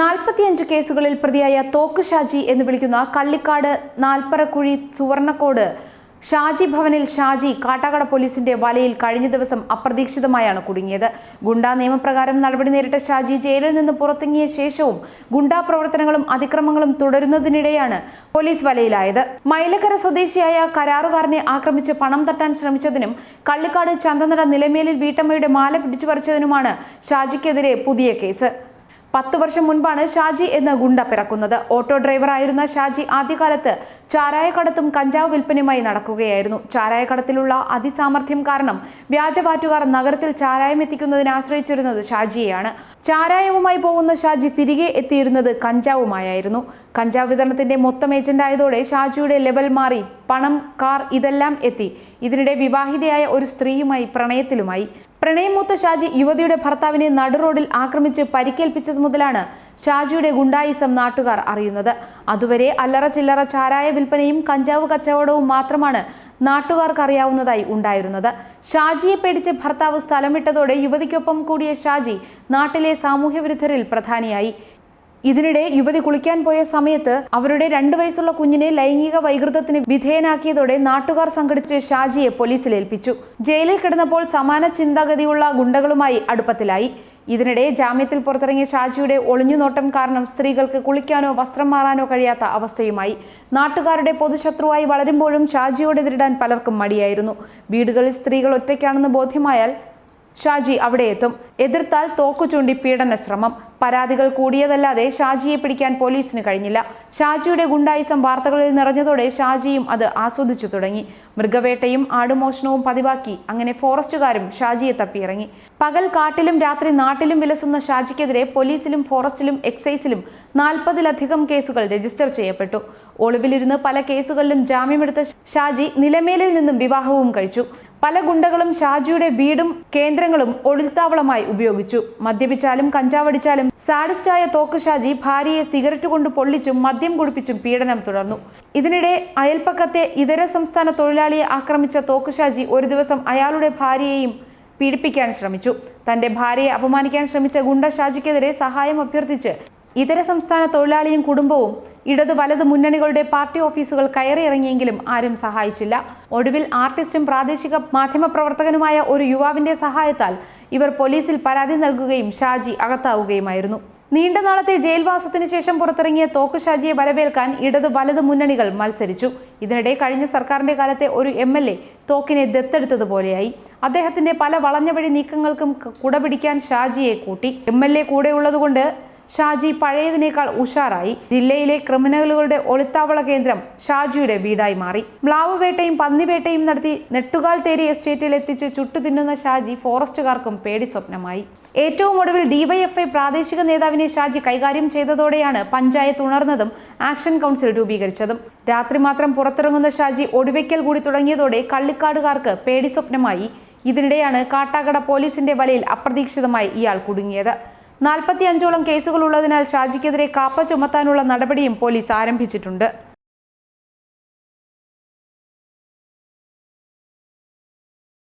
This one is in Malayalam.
നാൽപ്പത്തിയഞ്ച് കേസുകളിൽ പ്രതിയായ തോക്ക് ഷാജി എന്ന് വിളിക്കുന്ന കള്ളിക്കാട് നാൽപ്പറക്കുഴി സുവർണക്കോട് ഷാജി ഭവനിൽ ഷാജി കാട്ടാക്കട പോലീസിന്റെ വലയിൽ കഴിഞ്ഞ ദിവസം അപ്രതീക്ഷിതമായാണ് കുടുങ്ങിയത്. ഗുണ്ടാ നിയമപ്രകാരം നടപടി നേരിട്ട ഷാജി ജയിലിൽ നിന്ന് പുറത്തിങ്ങിയ ശേഷവും ഗുണ്ടാ പ്രവർത്തനങ്ങളും അതിക്രമങ്ങളും തുടരുന്നതിനിടെയാണ് പോലീസ് വലയിലായത്. മൈലക്കര സ്വദേശിയായ കരാറുകാരനെ ആക്രമിച്ച് പണം തട്ടാൻ ശ്രമിച്ചതിനും കള്ളിക്കാട് ചന്തനട നിലമേലിൽ വീട്ടമ്മയുടെ മാല പിടിച്ചു പറിച്ചതിനുമാണ് ഷാജിക്കെതിരെ പുതിയ കേസ്. പത്ത് വർഷം മുൻപാണ് ഷാജി എന്ന ഗുണ്ട പിറക്കുന്നത്. ഓട്ടോ ഡ്രൈവറായിരുന്ന ഷാജി ആദ്യകാലത്ത് ചാരായക്കടത്തും കഞ്ചാവ് വിൽപ്പനയുമായി നടക്കുകയായിരുന്നു. ചാരായക്കടത്തിലുള്ള അതിസാമർഥ്യം കാരണം വ്യാജവാറ്റുകാർ നഗരത്തിൽ ചാരായം എത്തിക്കുന്നതിനെ ആശ്രയിച്ചിരുന്നത് ഷാജിയെയാണ്. ചാരായവുമായി പോകുന്ന ഷാജി തിരികെ എത്തിയിരുന്നത് കഞ്ചാവുമായായിരുന്നു. കഞ്ചാവ് വിതരണത്തിന്റെ മൊത്തം ഏജന്റായതോടെ ഷാജിയുടെ ലെവൽ മാറി. പണം കാർ ഇതെല്ലാം എത്തി. ഇതിനിടെ വിവാഹിതയായ ഒരു സ്ത്രീയുമായി പ്രണയത്തിലുമായി. പ്രണയമൂത്ത ഷാജി യുവതിയുടെ ഭർത്താവിനെ നടുറോഡിൽ ആക്രമിച്ച് പരിക്കേൽപ്പിച്ചത് മുതലാണ് ഷാജിയുടെ ഗുണ്ടായിസം നാട്ടുകാർ അറിയുന്നത്. അതുവരെ അല്ലറ ചില്ലറ ചാരായ വിൽപ്പനയും കഞ്ചാവ് കച്ചവടവും മാത്രമാണ് നാട്ടുകാർക്ക് അറിയാവുന്നതായി ഉണ്ടായിരുന്നത്. ഷാജിയെ പേടിച്ച് ഭർത്താവ് സ്ഥലം വിട്ടതോടെ യുവതിക്കൊപ്പം കൂടിയ ഷാജി നാട്ടിലെ സാമൂഹ്യ വിരുദ്ധരിൽ പ്രധാനിയായി. ഇതിനിടെ യുവതി കുളിക്കാൻ പോയ സമയത്ത് അവരുടെ രണ്ടു വയസ്സുള്ള കുഞ്ഞിനെ ലൈംഗിക വൈകൃതത്തിന് വിധേയനാക്കിയതോടെ നാട്ടുകാർ സംഘടിച്ച് ഷാജിയെ പോലീസിൽ ഏൽപ്പിച്ചു. ജയിലിൽ കിടന്നപ്പോൾ സമാന ചിന്താഗതിയുള്ള ഗുണ്ടകളുമായി അടുപ്പത്തിലായി. ഇതിനിടെ ജാമ്യത്തിൽ പുറത്തിറങ്ങിയ ഷാജിയുടെ ഒളിഞ്ഞുനോട്ടം കാരണം സ്ത്രീകൾക്ക് കുളിക്കാനോ വസ്ത്രം മാറാനോ കഴിയാത്ത അവസ്ഥയുമായി. നാട്ടുകാരുടെ പൊതുശത്രുവായി വളരുമ്പോഴും ഷാജിയോട് എതിരിടാൻ പലർക്കും മടിയായിരുന്നു. വീടുകളിൽ സ്ത്രീകൾ ഒറ്റയ്ക്കാണെന്ന് ബോധ്യമായാൽ ഷാജി അവിടെ എത്തും. എതിർത്താൽ തോക്കു ചൂണ്ടി പീഡന ശ്രമം. പരാതികൾ കൂടിയതല്ലാതെ ഷാജിയെ പിടിക്കാൻ പോലീസിന് കഴിഞ്ഞില്ല. ഷാജിയുടെ ഗുണ്ടായിസം വാർത്തകളിൽ നിറഞ്ഞതോടെ ഷാജിയും അത് ആസ്വദിച്ചു തുടങ്ങി. മൃഗവേട്ടയും ആടുമോഷണവും പതിവാക്കി. അങ്ങനെ ഫോറസ്റ്റുകാരും ഷാജിയെ തപ്പിയിറങ്ങി. പകൽ കാട്ടിലും രാത്രി നാട്ടിലും വിലസുന്ന ഷാജിക്കെതിരെ പോലീസിലും ഫോറസ്റ്റിലും എക്സൈസിലും നാൽപ്പതിലധികം കേസുകൾ രജിസ്റ്റർ ചെയ്യപ്പെട്ടു. ഒളിവിലിരുന്ന് പല കേസുകളിലും ജാമ്യമെടുത്ത ഷാജി നിലമേലിൽ നിന്നും വിവാഹവും കഴിച്ചു. പല ഗുണ്ടകളും ഷാജിയുടെ വീടും കേന്ദ്രങ്ങളും ഒളിത്താവളമായി ഉപയോഗിച്ചു. മദ്യപിച്ചാലും കഞ്ചാവടിച്ചാലും സാഡിസ്റ്റായ തോക്ക് ഷാജി ഭാര്യയെ സിഗരറ്റ് കൊണ്ട് പൊള്ളിച്ചും മദ്യം കുടിപ്പിച്ചും പീഡനം തുടർന്നു. ഇതിനിടെ അയൽപ്പക്കത്തെ ഇതര സംസ്ഥാന തൊഴിലാളിയെ ആക്രമിച്ച തോക്ക് ഷാജി ഒരു ദിവസം അയാളുടെ ഭാര്യയെയും പീഡിപ്പിക്കാൻ ശ്രമിച്ചു. തന്റെ ഭാര്യയെ അപമാനിക്കാൻ ശ്രമിച്ച ഗുണ്ട ഷാജിക്കെതിരെ സഹായം അഭ്യർത്ഥിച്ച് ഇതര സംസ്ഥാന തൊഴിലാളിയും കുടുംബവും ഇടത് വലത് മുന്നണികളുടെ പാർട്ടി ഓഫീസുകൾ കയറിയിറങ്ങിയെങ്കിലും ആരും സഹായിച്ചില്ല. ഒടുവിൽ ആർട്ടിസ്റ്റും പ്രാദേശിക മാധ്യമപ്രവർത്തകനുമായ ഒരു യുവാവിന്റെ സഹായത്താൽ ഇവർ പോലീസിൽ പരാതി നൽകുകയും ഷാജി അകത്താവുകയുമായിരുന്നു. നീണ്ട നാളത്തെ ജയിൽവാസത്തിനു ശേഷം പുറത്തിറങ്ങിയ തോക്ക് ഷാജിയെ വരവേൽക്കാൻ ഇടത് വലത് മുന്നണികൾ മത്സരിച്ചു. ഇതിനിടെ കഴിഞ്ഞ സർക്കാരിന്റെ കാലത്തെ ഒരു എം എൽ എ തോക്കിനെ ദത്തെടുത്തതുപോലെയായി. അദ്ദേഹത്തിന്റെ പല വളഞ്ഞവഴി നീക്കങ്ങൾക്കും കുടപിടിക്കാൻ ഷാജിയെ കൂട്ടി. എം എൽ എ കൂടെയുള്ളതുകൊണ്ട് ഷാജി പഴയതിനേക്കാൾ ഉഷാറായി ജില്ലയിലെ ക്രിമിനലുകളുടെ ഒളിത്താവള കേന്ദ്രം ഷാജിയുടെ വീടായി മാറി. മ്ലാവുവേട്ടയും പന്നിവേട്ടയും നടത്തി നെട്ടുകാൽ തേരി എസ്റ്റേറ്റിൽ എത്തിച്ച് ചുട്ടുതിന്നുന്ന ഷാജി ഫോറസ്റ്റുകാർക്കും പേടി സ്വപ്നമായി. ഏറ്റവും ഒടുവിൽ ഡിവൈഎഫ്ഐ പ്രാദേശിക നേതാവിനെ ഷാജി കൈകാര്യം ചെയ്തതോടെയാണ് പഞ്ചായത്ത് ഉണർന്നതും ആക്ഷൻ കൗൺസിൽ രൂപീകരിച്ചതും. രാത്രി മാത്രം പുറത്തിറങ്ങുന്ന ഷാജി ഒടുവയ്ക്കൽ കൂടി തുടങ്ങിയതോടെ കള്ളിക്കാടുകാർക്ക് പേടി സ്വപ്നമായി. ഇതിനിടെയാണ് കാട്ടാക്കട പോലീസിന്റെ വലയിൽ അപ്രതീക്ഷിതമായി ഇയാൾ കുടുങ്ങിയത്. നാൽപ്പത്തി അഞ്ചോളം കേസുകളുള്ളതിനാൽ ഷാജിക്കെതിരെ കാപ്പ ചുമത്താനുള്ള നടപടിയും പോലീസ് ആരംഭിച്ചിട്ടുണ്ട്